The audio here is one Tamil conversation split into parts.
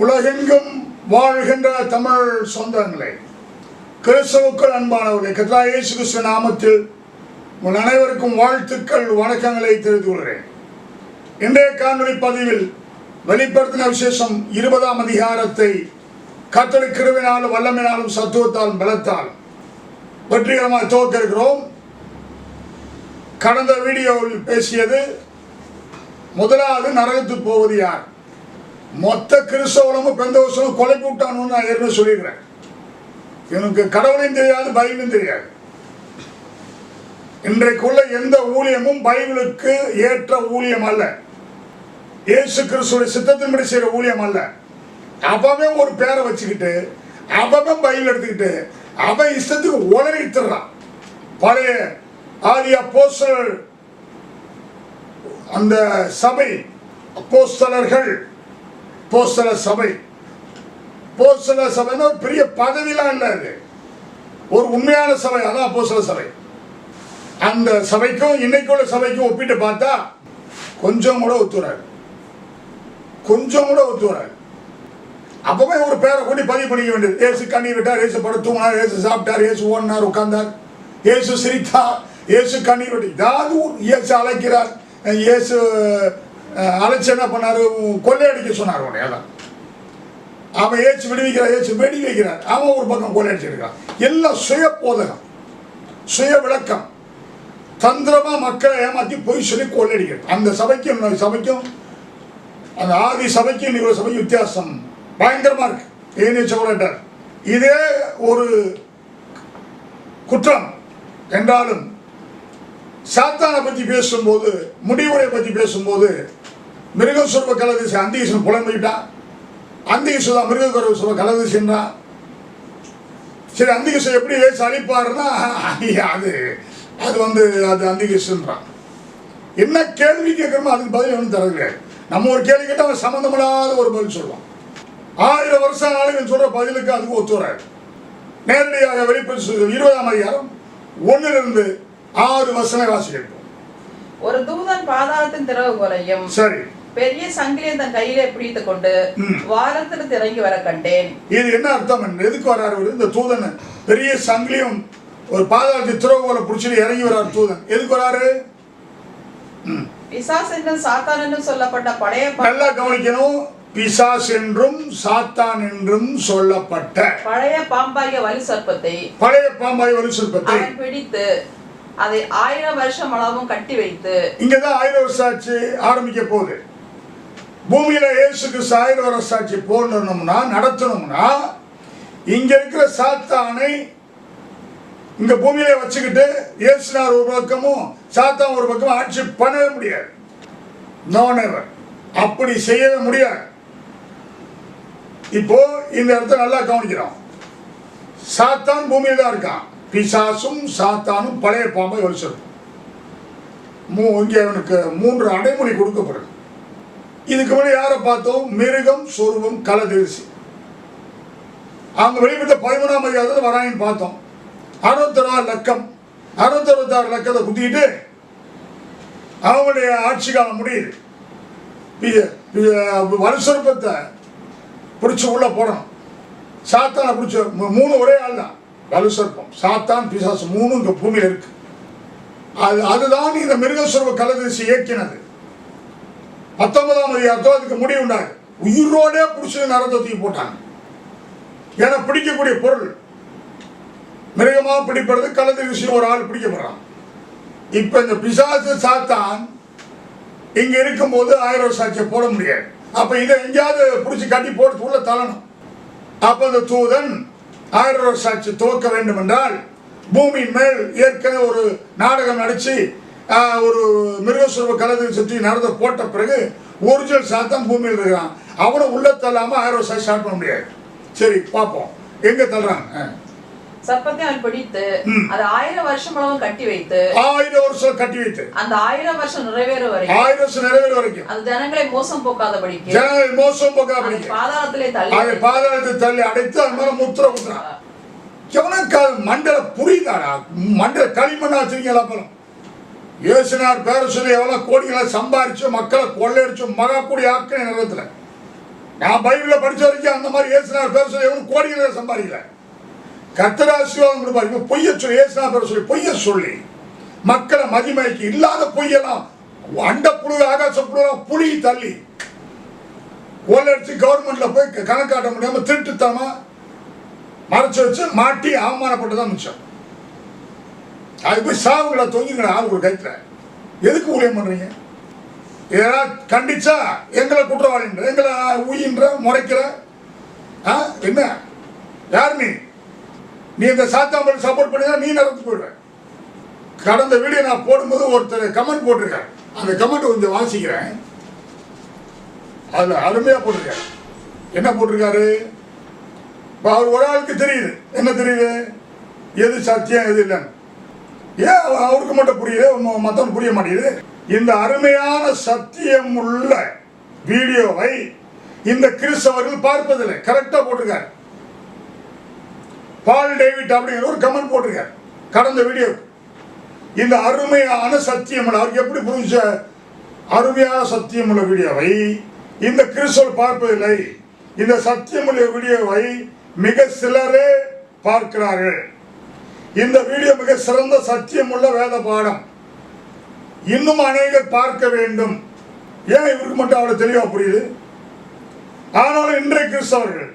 உலகெங்கும் வாழ்கின்ற தமிழ் சொந்தங்களே கிறிஸ்தவுக்கள் அன்பானவர்களே கத்ரா இயேசு கிறிஸ்து நாமத்தில் உங்கள் அனைவருக்கும் வாழ்த்துக்கள் வணக்கங்களை தெரிவித்துக் கொள்கிறேன். இன்றைய காணொலி பதிவில் வெளிப்படுத்தின விசேஷம் இருபதாம் அதிகாரத்தை கத்தளை கிருவினாலும் வல்லமினாலும் சத்துவத்தாலும் பலத்தால் வெற்றிகரமாக துவக்க இருக்கிறோம் கடந்த வீடியோவில் பேசியது முதலாவது நரகத்து போவது யார்? மொத்த கிறிஸ்தவனமும் பெந்தவசனும் கொலை கூட்டானு நான் ஏற்கனவே சொல்லியிருக்கிறேன். எனக்கு கடவுளையும் தெரியாது பைபிளும் தெரியாது. இன்றைக்குள்ள எந்த ஊழியமும் பைபிளுக்கு ஏற்ற ஊழியம் அல்ல. இயேசு கிறிஸ்துடைய சித்தத்தின்படி செய்கிற ஊழியம் அல்ல. அவன் ஒரு பேரை வச்சுக்கிட்டு அவன் பைபிள் எடுத்துக்கிட்டு அவன் இஷ்டத்துக்கு உளறித்துறான் பழைய ஆதி அப்போஸ்தலர் அந்த சபை அப்போஸ்தலர்கள் போஸ்தல சபை. போஸ்தல சபைன்னா ஒரு பெரிய பதவிலாம் இல்லை அது ஒரு உண்மையான சபை அதான் அப்போஸ்தல சபை. அந்த சபைக்கும் இன்னைக்குள்ள சபைக்கும் ஒப்பிட்டு பார்த்தா கொஞ்சம் கூட ஒத்துறாரு கொஞ்சம் கூட ஒத்துறாரு அப்பவே ஒரு பேரை கொண்டு பதிவு பண்ணிக்க வேண்டியது. ஏசு கண்ணீர் விட்டார் ஏசு படம் ஏசு சாப்பிட்டார் ஏசு ஓடினார் உட்கார்ந்தார். ஏசு சிரித்தார் ஏசு கண்ணீர் விட்டு ஏதாவது இயேசு அழைக்கிறார். இயேசு அழைச்சு என்ன பண்ணாரு? கொள்ளையடிக்க சொன்னார் உடனே அதான். அவன் ஏச்சு விடுவிக்கிறார் ஏச்சு வெடி வைக்கிறார் அவன் ஒரு பக்கம் கொள்ளையடிச்சிருக்கான் எல்லாம் சுய போதகம் சுய விளக்கம். தந்திரமா மக்களை ஏமாத்தி பொய் சொல்லி கொள்ளையடிக்கிறது. அந்த சபைக்கும் சபைக்கும் அந்த ஆதி சபைக்கும் இன்னொரு சபைக்கும் வித்தியாசம். பயங்கரமா இருக்கு. ஏனே சோழட்டார் இதே ஒரு குற்றம் என்றாலும் சாத்தானை பற்றி பேசும்போது முடிவுரை பற்றி பேசும்போது மிருகஸ்வரூப கலதிசி அந்திகேசன் புலம்பிக்கிட்டான் அந்திகேசுதா மிருகஸ்வரூப கலதிசின்றான் சரி அந்திகேசன் எப்படி ஏசு அழிப்பாருன்னா அது அது வந்து அது அந்திகேசன்றான் என்ன கேள்வி கேட்குறோமோ அதுக்கு பதில் ஒன்றும் தரது நம்ம ஒரு கேள்வி கேட்டால் அவன் சம்மந்தமில்லாத ஒரு பதில் சொல்லுவான். ஆயிரம் வருஷம் ஆளுங்க சொல்ற பதிலுக்கு அதுக்கு ஒத்து வராது. நேரடியாக வெளிப்பட்டு சொல்லுது இருபதாம் அதிகாரம் ஒன்னிலிருந்து ஆறு வருஷமே வாசிக்கிறோம் ஒரு தூதன் பாதாளத்தின் திறவுகோலையும் சரி. பெரிய சங்கிலியை தன் கையிலே பிடித்துக் கொண்டு. வாரத்திற்கு இறங்கி வர கண்டேன். இது என்ன அர்த்தம் எதுக்கு வராரு இவரு? இந்த தூதன் பெரிய சங்கிலியும் ஒரு பாதாளத்தை திறவுகோலை பிடிச்சிட்டு இறங்கி வராரு தூதன். எதுக்கு வராரு பிசாஸ் என்றும் சாத்தான் என்றும் சொல்லப்பட்ட பழைய நல்லா கவனிக்கணும். பிசாஸ் என்றும் சாத்தான் என்றும் சொல்லப்பட்ட பழைய பாம்பாகிய வலி சர்ப்பத்தை பழைய பாம்பாய் சிற்பத்தை அவன் பிடித்து அதை ஆயிரம் வருஷம் அளவும் கட்டி வைத்து இங்கதான் ஆயிரம் வருஷம் ஆட்சி ஆரம்பிக்க போகுது. பூமியில இயேசுக்கு கிறிஸ்து சாட்சி போடணும்னா நடத்தணும்னா இங்க இருக்கிற சாத்தானை இங்க பூமியில வச்சுக்கிட்டு இயேசுனார் ஒரு பக்கமும் சாத்தான் ஒரு பக்கமும் ஆட்சி பண்ணவே முடியாது. நோனவர் அப்படி செய்யவே முடியாது. இப்போ இந்த இடத்த நல்லா கவனிக்கிறோம். சாத்தான் பூமியில தான் இருக்கான். பிசாசும் சாத்தானும் பழைய பாம்பை வலிச்சிருக்கும் மூ இங்கே அவனுக்கு மூன்று அடைமொழி கொடுக்கப்படுது. இதுக்கு முன்னாடி யாரை பார்த்தோம்? மிருகம் சொருவம் கலதரிசி. அவங்க வெளிப்பட்ட பதிமூணாம் அதிகாரத்தில் வராயின்னு பார்த்தோம். அறுபத்தொரு லக்கம். அறுபத்தொருபத்தாறு லக்கத்தை குத்திட்டு அவங்களுடைய ஆட்சி காலம் முடியுது. வலுசருப்பத்தை பி- பிடிச்சி உள்ள போடணும். சாத்தானை பிடிச்ச மூணு ஒரே ஆள் தான். வலுசற்பம் சாத்தான் பிசாசு மூணு இங்க பூமியில இருக்கு. அது அதுதான் இந்த மிருகஸ்வரூப கலதரிசி இயக்கினது. பத்தொன்பதாம் அதிகாரத்தோ அதுக்கு முடிவு உண்டாங்க. உயிரோடே பிடிச்சது நரத்தை தூக்கி போட்டாங்க. ஏன்னா பிடிக்கக்கூடிய பொருள். மிருகமாக பிடிப்படுறது விஷயம் ஒரு ஆள் பிடிக்கப்படுறான். இப்ப இந்த பிசாசு சாத்தான் இங்க இருக்கும்போது ஆயிரம் சாட்சியை போட முடியாது. அப்ப இதை எங்கேயாவது பிடிச்சி கட்டி போட்டு உள்ள தள்ளணும். அப்ப அந்த தூதன் ஆயிரம் சாட்சி துவக்க வேண்டும் என்றால் பூமியின் மேல் ஏற்கனவே ஒரு நாடகம் நடிச்சு ஒரு மிருகஸ்வரூப கலதை சுற்றி நடந்த போட்ட பிறகு ஒரிஜினல் சாத்தான் பூமியில் இருக்கிறான் அவனை உள்ள தள்ளாம ஆயிரம் வருஷம் ஸ்டார்ட் பண்ண முடியாது. சரி பார்ப்போம். எங்க தள்ளுறாங்க. சர்ப்பத்தை அவன் பிடித்து. அதை ஆயிரம் வருஷம் அளவும் கட்டி வைத்து ஆயிரம் வருஷம் கட்டி வைத்து. அந்த ஆயிரம் வருஷம் நிறைவேறும் வரை ஆயிரம் வருஷம் நிறைவேற வரைக்கும். அது ஜனங்களை மோசம் போக்காதபடிக்கு ஜனங்கள் மோசம் போக்கா அதை படிக்க பாதாளத்திலே அதை தள்ளி பாதாளத்தை தள்ளி அடைத்து அது மேல முத்திர குத்துறான் எவனுக்கு அது மண்டல புரியுதாடா? மண்டல களிமண்ணா வச்சிருக்கீங்களா அப்புறம் இயேசுனார் பேர சொல்லி எவ்வளோ கோடிகளை சம்பாரிச்சு மக்களை கொள்ளையடிச்சு மகா கூடி ஆக்க நேரத்தில் நான் பைபிள படிச்ச வரைக்கும் அந்த மாதிரி ஏசுனார் பேர் சொல்லி எவனும் கோடிகளை சம்பாதிக்கல. கத்தராசிவாதம் கொடுப்பார். இப்போ பொய்ய சொல்லி இயேசுனார் பேர் சொல்லி பொய்ய சொல்லி மக்களை மதிமைக்கு இல்லாத பொய்யெல்லாம் அண்ட புழு ஆகாச புழுலாம் புளி தள்ளி கொள்ளடிச்சு கவர்மெண்ட்ல போய் கணக்காட்ட முடியாம திருட்டுத்தனமா மறைச்சு வச்சு மாட்டி அவமானப்பட்டதான் மிச்சம். அது போய் சாவுங்களா தொங்கிங்களா? ஆள் ஒரு கைத்துல எதுக்கு ஊழியம் பண்றீங்க? இதெல்லாம் கண்டிச்சா எங்களை குற்றவாளின்ற எங்களை ஊயின்ற முறைக்கிற ஆ என்ன? யார் நீ? நீ இந்த சாத்தாம்பல் சப்போர்ட் பண்ணி நீ நடந்து போயிடுற. கடந்த வீடியோ நான் போடும்போது ஒருத்தர் கமெண்ட் போட்டிருக்காரு. அந்த கமெண்ட் கொஞ்சம் வாசிக்கிறேன். அதுல அருமையா போட்டிருக்காரு. என்ன போட்டிருக்காரு? இப்போ அவர் ஒரு ஆளுக்கு தெரியுது. என்ன தெரியுது? எது சத்தியம் எது இல்லைன்னு. ஏன் அவருக்கு மட்டும் புரியுது மற்றவங்க புரிய மாட்டேங்குது. இந்த அருமையான சத்தியம் உள்ள வீடியோவை இந்த கிறிஸ்தவர்கள் பார்ப்பதில்லை. கரெக்டா போட்டிருக்காரு. பால் டேவிட் அப்படிங்கிற ஒரு கமெண்ட் போட்டிருக்காரு. கடந்த வீடியோ. இந்த அருமையான சத்தியம் உள்ள அவருக்கு எப்படி புரிஞ்ச அருமையான சத்தியம் உள்ள வீடியோவை இந்த கிறிஸ்தவர் பார்ப்பதில்லை. இந்த சத்தியம் உள்ள வீடியோவை மிக சிலரே பார்க்கிறார்கள். இந்த வீடியோ மிக சிறந்த சத்தியமுள்ள வேத பாடம். இன்னும் அநேகர் பார்க்க வேண்டும். ஏன் இவருக்கு மட்டும் அவ்வளவு தெளிவா புரியுது? ஆனாலும் இன்றைய கிறிஸ்தவர்கள்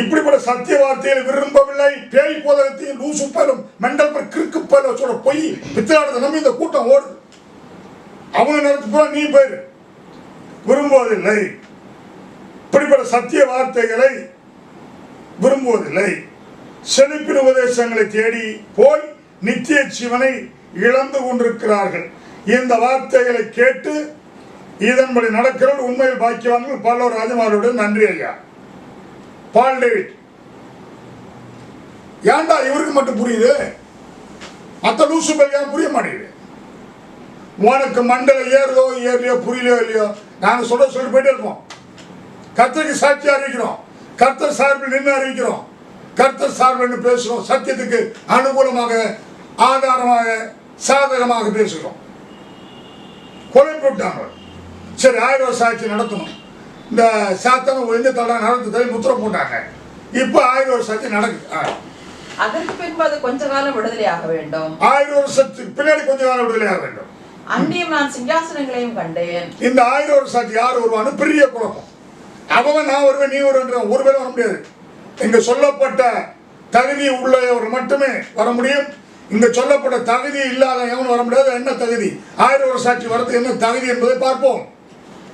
இப்படிப்பட்ட சத்திய வார்த்தைகளை விரும்பவில்லை. பேய் போதகத்தையும் லூசு பேரும் மெண்டல் பேர் கிறுக்கு பேர் சொல்ல பொய் பித்தலாடத்தை நம்பி இந்த கூட்டம் ஓடுது. அவங்க நேரத்துக்கு போல நீ பேர் விரும்புவதில்லை. இப்படிப்பட்ட சத்திய வார்த்தைகளை விரும்புவதில்லை. செழிப்பின் உபதேசங்களை தேடி போய் நித்திய ஜீவனை இழந்து கொண்டிருக்கிறார்கள். இந்த வார்த்தைகளை கேட்டு இதன்படி நடக்கிறவர் உண்மையில் பாக்கியவான்கள் பல்லவர் ராஜமாருடன் நன்றி ஐயா. Paul David. ஏன்டா இவருக்கு மட்டும் புரியுது? மற்ற லூசு பையன் புரிய மாட்டேங்குது? உனக்கு மண்டல ஏறுதோ ஏறலையோ புரியலையோ இல்லையோ நாங்கள் சொல்ல சொல்லிட்டு போயிட்டே இருப்போம். கர்த்தருக்கு சாட்சி அறிவிக்கிறோம். கர்த்தர் சார்பில் நின்று அறிவிக்கிறோம். கர்த்தர் சார்பில் நின்று பேசுகிறோம் சத்தியத்துக்கு அனுகூலமாக ஆதாரமாக சாதகமாக பேசுகிறோம் கொலை போட்டாங்க சரி ஆயிரம் சாட்சி நடத்தணும். இந்த சாத்தனை ஒழுங்கு தடா நடந்து தள்ளி முத்திரம் போட்டாங்க. இப்போ ஆயிரம் வருஷம் சாட்சி நடக்குது. அதற்கு பின்பு அது கொஞ்ச காலம் விடுதலையாக வேண்டும். ஆயிரம் வருஷத்துக்கு பின்னாடி கொஞ்ச காலம் விடுதலையாக வேண்டும். அன்றியும் நான் சிங்காசனங்களையும் கண்டேன். இந்த ஆயிரம் வருஷம் சாட்சி யார் வருவான்னு பெரிய குழப்பம். அவன் நான் வருவேன் நீ வருவேன் ஒரு பேரும் வர முடியாது. இங்க சொல்லப்பட்ட தகுதி உள்ளவர் மட்டுமே வர முடியும். இங்க சொல்லப்பட்ட தகுதி இல்லாத எவனும் வர முடியாது. என்ன தகுதி? ஆயிரம் வருஷம் சாட்சி வரதுக்கு என்ன தகுதி என்பதை பார்ப்போம்.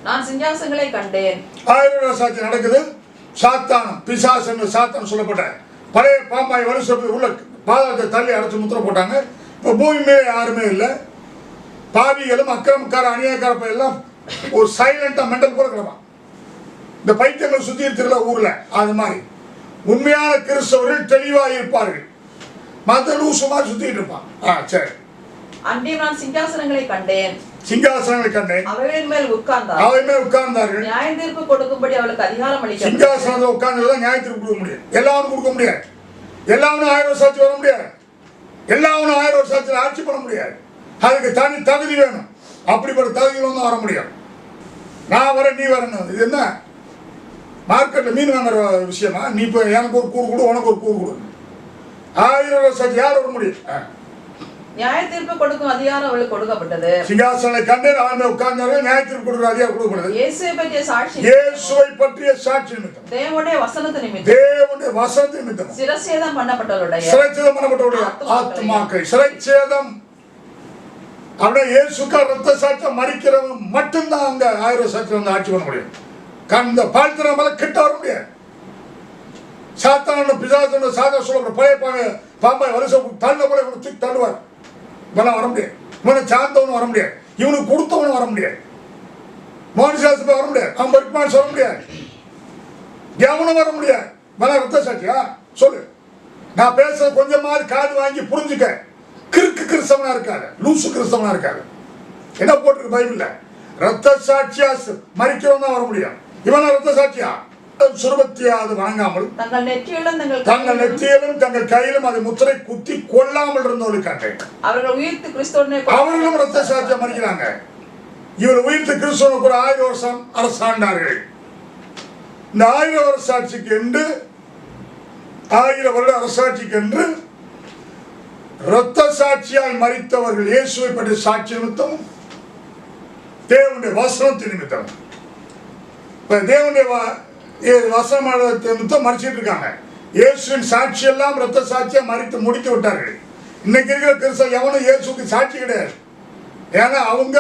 நான் சிங்காசனங்களை கண்டேன். ஆயிரம் வருஷம் சாட்சி நடக்குது. சாத்தான் பிசாஸ் என்று சாத்தான் சொல்லப்பட்ட பழைய பாம்பாய் வருஷத்துக்கு உள்ள பாதாளத்தை தள்ளி அடைச்சு முத்திரம் போட்டாங்க. இப்போ பூமி மேலே யாருமே இல்லை. பாவிகளும் அக்கிரமக்கார அநியாயக்கார எல்லாம் ஒரு சைலண்டா மெண்டல் போல கிடப்பான் இந்த பைத்தியங்கள் சுத்தி இருக்கிற ஊர்ல அது மாதிரி. உண்மையான கிறிஸ்தவர்கள் தெளிவாக இருப்பார்கள். மற்ற லூசுமா சுத்திட்டு இருப்பான். ஆ சரி. அன்றியும் நான் சிங்காசனங்களை கண்டேன். சிங்காசனங்களை கண்டேன். அவைகளின் மேல் உட்கார்ந்தார். அவைமே உட்கார்ந்தார்கள். நியாய தீர்ப்பு கொடுக்கும்படி அவளுக்கு அதிகாரம் அளிக்கப்பட்டது. சிங்காசனத்தை உட்கார்ந்து நியாயத்திற்கு கொடுக்க முடியும். எல்லாரும் கொடுக்க முடியாது. எல்லாரும் ஆயிரம் வருஷம் வர முடியாது. எல்லாரும் ஆயிரம் வருஷத்தில் ஆட்சி பண்ண முடியாது. அதுக்கு தனி தகுதி வேணும். அப்படிப்பட்ட தகுதிகள் வந்து வர முடியும் நான் வரேன் நீ வரணும் இது என்ன? மார்க்கெட்டில் மீன் வாங்குற விஷயமா நீ இப்போ எனக்கு ஒரு கூறு கொடு உனக்கு ஒரு கூறு கொடு. ஆயிரம் வருஷத்துக்கு யார் வர முடியும். நியாய தீர்ப்பு கொடுக்கும் அதிகாரம் அவளுக்கு கொடுக்கப்பட்டது. சிங்காசனை கண்டேன் அவன் உட்கார்ந்தாரு நியாயத்திற்கு கொடுக்குற அதிகாரம் கொடுக்கப்படுது இயேசுவை பற்றிய சாட்சி இயேசுவை பற்றிய சாட்சி நிமித்தம். தேவனுடைய வசனத்து நிமித்தம். தேவனுடைய வசதி நிமித்தம். சிரசேதம் பண்ணப்பட்டவருடைய சிறைச்சேதம் பண்ணப்பட்டவருடைய ஆத்மாக்கள். சிறைச்சேதம். அப்படியே இயேசுக்கா ரத்த சாட்சியம் மறிக்கிறவன் மட்டும்தான் அங்க ஆயிரம் சாட்சியம் வந்து ஆட்சி பண்ண முடியும். கந்த பாழ்த்தின மலை கிட்ட வர முடியாது. சாத்தான பிசாசன சாதா சொல்ல பழைய பாங்க பாம்பாய் வருஷம் தள்ள போல இவனை தூக்கி தள்ளுவார். இவெல்லாம் வர முடியாது. இவனை சார்ந்தவனும் வர முடியாது. இவனுக்கு கொடுத்தவனும் வர முடியாது. மோகன் சாஸ்திரி வர முடியாது. அவன் பரிமாணம் சொல்ல முடியாது. எவனும் வர முடியாது. வேணா ரத்த சாட்சியா? சொல்லு. நான் பேசுற கொஞ்சம் மாதிரி காது வாங்கி புரிஞ்சுக்க. கிறுக்கு கிறிஸ்தவனா இருக்காது. லூசு கிறிஸ்தவனா இருக்காது. என்ன போட்டிருக்கு பைபிள்ல? ரத்த சாட்சியா மறிக்கிறவன் தான் வர முடியும். இவனா ரத்த சாட்சியா? சுரபத்தியாது வணங்காமல் தங்கள் நெற்றியிலும் தங்கள் கையிலும் நெற்றியிலும் தங்கள் கையிலும் அது முத்திரை குத்தி கொள்ளாமல் இருந்தவர்கள் கண்டேன் அவர்கள் உயிர்த்து கிறிஸ்துவனை அவர்களும் ரத்த சாட்சியா மறிக்கிறாங்க. இவர் உயிர்த்து கிறிஸ்துவனுக்கு ஒரு ஆயிரம் வருஷம் அரசாண்டார்கள். இந்த ஆயிரம் சாட்சிக்கு என்று ஆயிரம் வருட அரசாட்சிக்கு என்று இரத்த சாட்சியாய் மறித்தவர்கள் இயேசுவை பற்றி சாட்சி நிமித்தமும் தேவனுடைய வசனத்தின் நிமித்தம் இப்போ தேவனுடைய வசமானத்தை மட்டும் மறைச்சிட்டு இருக்காங்க. இயேசுவின் சாட்சி எல்லாம் இரத்த சாட்சியா மறித்து முடித்து விட்டார்கள். இன்னைக்கு இருக்கிற கிறிஸ்தவ எவனும் இயேசுக்கு சாட்சி கிடையாது. ஏன்னா அவங்க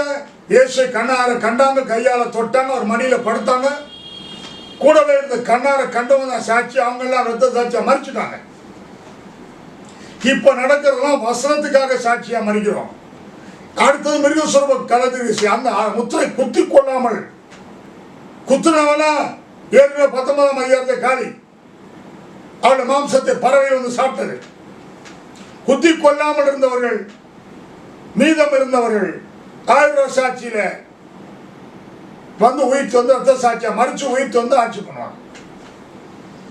இயேசுவை கண்ணார கண்டாங்க கையால் தொட்டாங்க ஒரு மணியில் படுத்தாங்க. கூடவே இருந்த கண்ணார கண்டவங்க தான் சாட்சி அவங்க எல்லாம் ரத்த சாட்சியாக மறிச்சுட்டாங்க. இப்போ நடக்கிறதெல்லாம் வசனத்துக்காக சாட்சியாக மறிக்கிறோம். அடுத்தது மிருகஸ்வரூப கலதிரிசி அந்த முத்திரை குத்தி கொள்ளாமல் குத்துனவனா? ஏற்கனவே பத்தொன்பதாம் அதிகாரத்தை காலி. அவருடைய மாம்சத்தை பறவைகள் வந்து சாப்பிட்டது. குத்தி கொல்லாமல் இருந்தவர்கள் மீதம் இருந்தவர்கள் ஆயிரம் சாட்சியில வந்து உயிர்த்து வந்து ரத்த சாட்சியா மறிச்சு உயிர்த்து வந்து ஆட்சி பண்ணுவாங்க.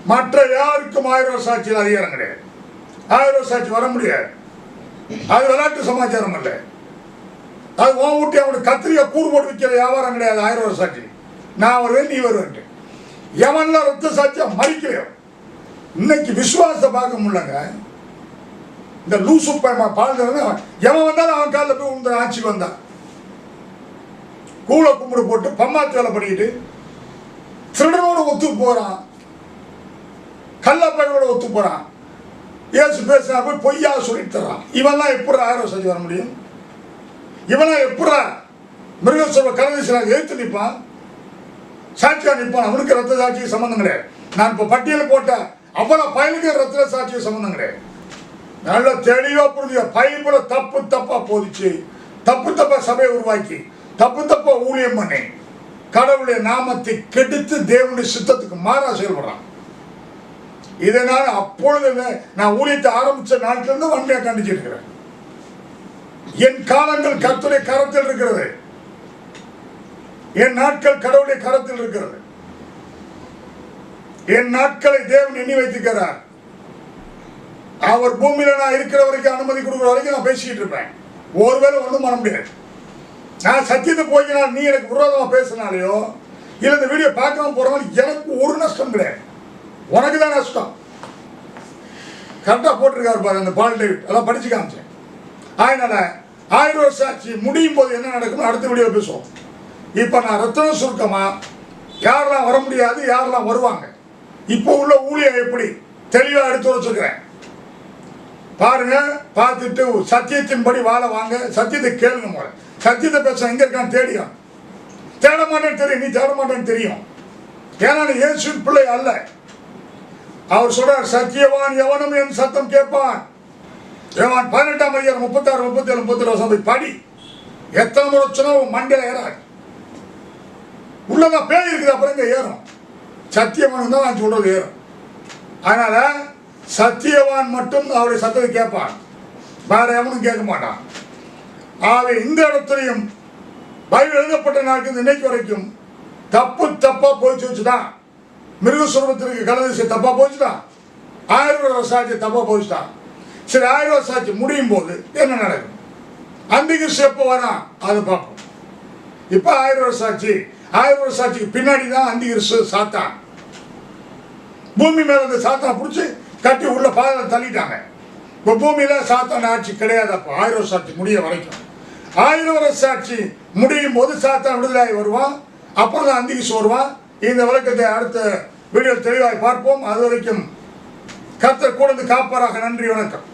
மற்ற யாருக்கும் ஆயிரம் சாட்சியில் அதிகாரம் கிடையாது. ஆயிரம் சாட்சி வர முடியாது. அது விளையாட்டு சமாச்சாரம் அல்ல. அது உன் ஊட்டி அவனுக்கு கத்திரிக்காய் கூறு போட்டு விற்கிற வியாபாரம் கிடையாது ஆயிரம் சாட்சி நான் வருவேன் நீ வருவேன் எவன்ல ரத்த சாட்சியா மறிக்கலையோ இன்னைக்கு விசுவாசத்தை பார்க்க முடியலங்க இந்த லூசு பையன் பாழ்ந்தவன் எவன் வந்தாலும் அவன் காலில் போய் உந்த ஆட்சிக்கு வந்தான். கூளை கும்பிடு போட்டு பம்மாத்து வேலை பண்ணிக்கிட்டு திருடனோட ஒத்து போறான். கள்ளப்பையோட ஒத்து போறான். ஏசு பேசுனா போய் பொய்யா சொல்லிட்டு தர்றான். இவன்லாம் எப்படி ஆயிரம் செஞ்சு வர முடியும்? இவனா எப்படா மிருகசபை சில எழுத்து நிற்பான் சாட்சியாக நிற்பான். அவனுக்கு ரத்த சாட்சிக்கு சம்மந்தம் கிடையாது. நான் இப்போ பட்டியல் போட்ட அவ்வளோ பயலுக்கு ரத்த சாட்சிக்கு சம்மந்தம் கிடையாது. நல்ல தெளிவா புரிஞ்சு பைபிள தப்பு தப்பா போதிச்சு. தப்பு தப்பா சபையை உருவாக்கி. தப்பு தப்பா ஊழியம் பண்ணி. கடவுளுடைய நாமத்தை கெடுத்து தேவனுடைய சித்தத்துக்கு மாறா செயல்படுறான். இதனால் அப்பொழுது நான் ஊழியத்தை ஆரம்பிச்ச நாட்டிலிருந்து வன்மையா கண்டிச்சிருக்கிறேன் என் காலங்கள் கத்துடைய கரத்தில் இருக்கிறது. என் நாட்கள் கடவுளுடைய கரத்தில் இருக்கிறது. என் நாட்களை தேவன் எண்ணி வைத்திருக்கிறார். அவர் பூமியில நான் இருக்கிற வரைக்கும் அனுமதி கொடுக்குற வரைக்கும் நான் பேசிட்டு இருப்பேன். ஒருவேளை ஒன்றும் பண்ண முடியாது. நான் சத்தியத்தை போய்க்கினால் நீ எனக்கு விரோதமா பேசினாலேயோ இல்லை இந்த வீடியோ பார்க்காம போறவங்க எனக்கு ஒரு நஷ்டம் கிடையாது. உனக்கு தான் நஷ்டம். கரெக்டாக போட்டிருக்காரு பாரு அந்த பால் டேவிட். அதெல்லாம் படிச்சு காமிச்சேன். அதனால ஆயிரம் வருஷம் ஆச்சு. முடியும் போது என்ன நடக்கும்னு அடுத்த வீடியோ பேசுவோம். இப்போ நான் ரத்தன சுருக்கமா யாரெல்லாம் வர முடியாது யாரெல்லாம் வருவாங்க? இப்போ உள்ள ஊழியம் எப்படி? தெளிவாக எடுத்து வச்சுக்கிறேன் பாருங்க பார்த்துட்டு சத்தியத்தின்படி வாழ வாங்க. சத்தியத்தை கேளுங்க போல சத்தியத்தை பேச எங்க இருக்கான்னு தேடியும் தேட மாட்டேன்னு தெரியும். நீ தேட மாட்டேன்னு தெரியும். ஏன்னா நீ இயேசுவின் பிள்ளை அல்ல. அவர் சொல்றார் சத்தியவான் எவனும் என் சத்தம் கேட்பான். ஏவான் பதினெட்டாம் அதிகாரம் முப்பத்தாறு முப்பத்தி ஏழு முப்பத்தி வருஷம் படி. எத்தனை முறை சொன்னா உன் ஏறாது. உள்ளதான் பேய் இருக்குது அப்புறம் இங்கே ஏறும். சத்தியவான் தான் நான் சொல்றது ஏறும். அதனால சத்தியவான் மட்டும் அவருடைய சத்தத்தை கேட்பான். வேற எவனும் கேட்க மாட்டான். ஆகவே இந்த இடத்துலையும் பைபிள் எழுதப்பட்ட நாளுக்கு இன்னைக்கு வரைக்கும் தப்பு தப்பா போயிச்சு வச்சுதான். மிருகஸ்வரூபத்திற்கு கலந்து தப்பா போச்சுதான் ஆயிரம் சாட்சி தப்பா போச்சுதான் சரி ஆயுர்வேத சாட்சி முடியும் போது என்ன நடக்கும்? அந்திகிறிஸ்து எப்போ வரான்? அதை பார்ப்போம். இப்போ ஆயுர்வேத சாட்சி ஆயிரம் சாட்சிக்கு பின்னாடி தான் அந்திகிறிஸ்து சாத்தான். பூமி மேல இந்த சாத்தானை பிடிச்சி கட்டி உள்ள பாதையில் தள்ளிட்டாங்க. இப்போ பூமியில சாத்தான் ஆட்சி கிடையாது அப்போ. ஆயிரம் வருஷ சாட்சி முடிய வரைக்கும். ஆயிரம் வருஷ சாட்சி முடியும் போது சாத்தான் விடுதலை வருவான். அப்புறம் தான் அந்திகிசு வருவான். இந்த விளக்கத்தை அடுத்த வீடியோ தெளிவாக பார்ப்போம். அது வரைக்கும் கர்த்தர் கூடந்து காப்பாராக. நன்றி வணக்கம்.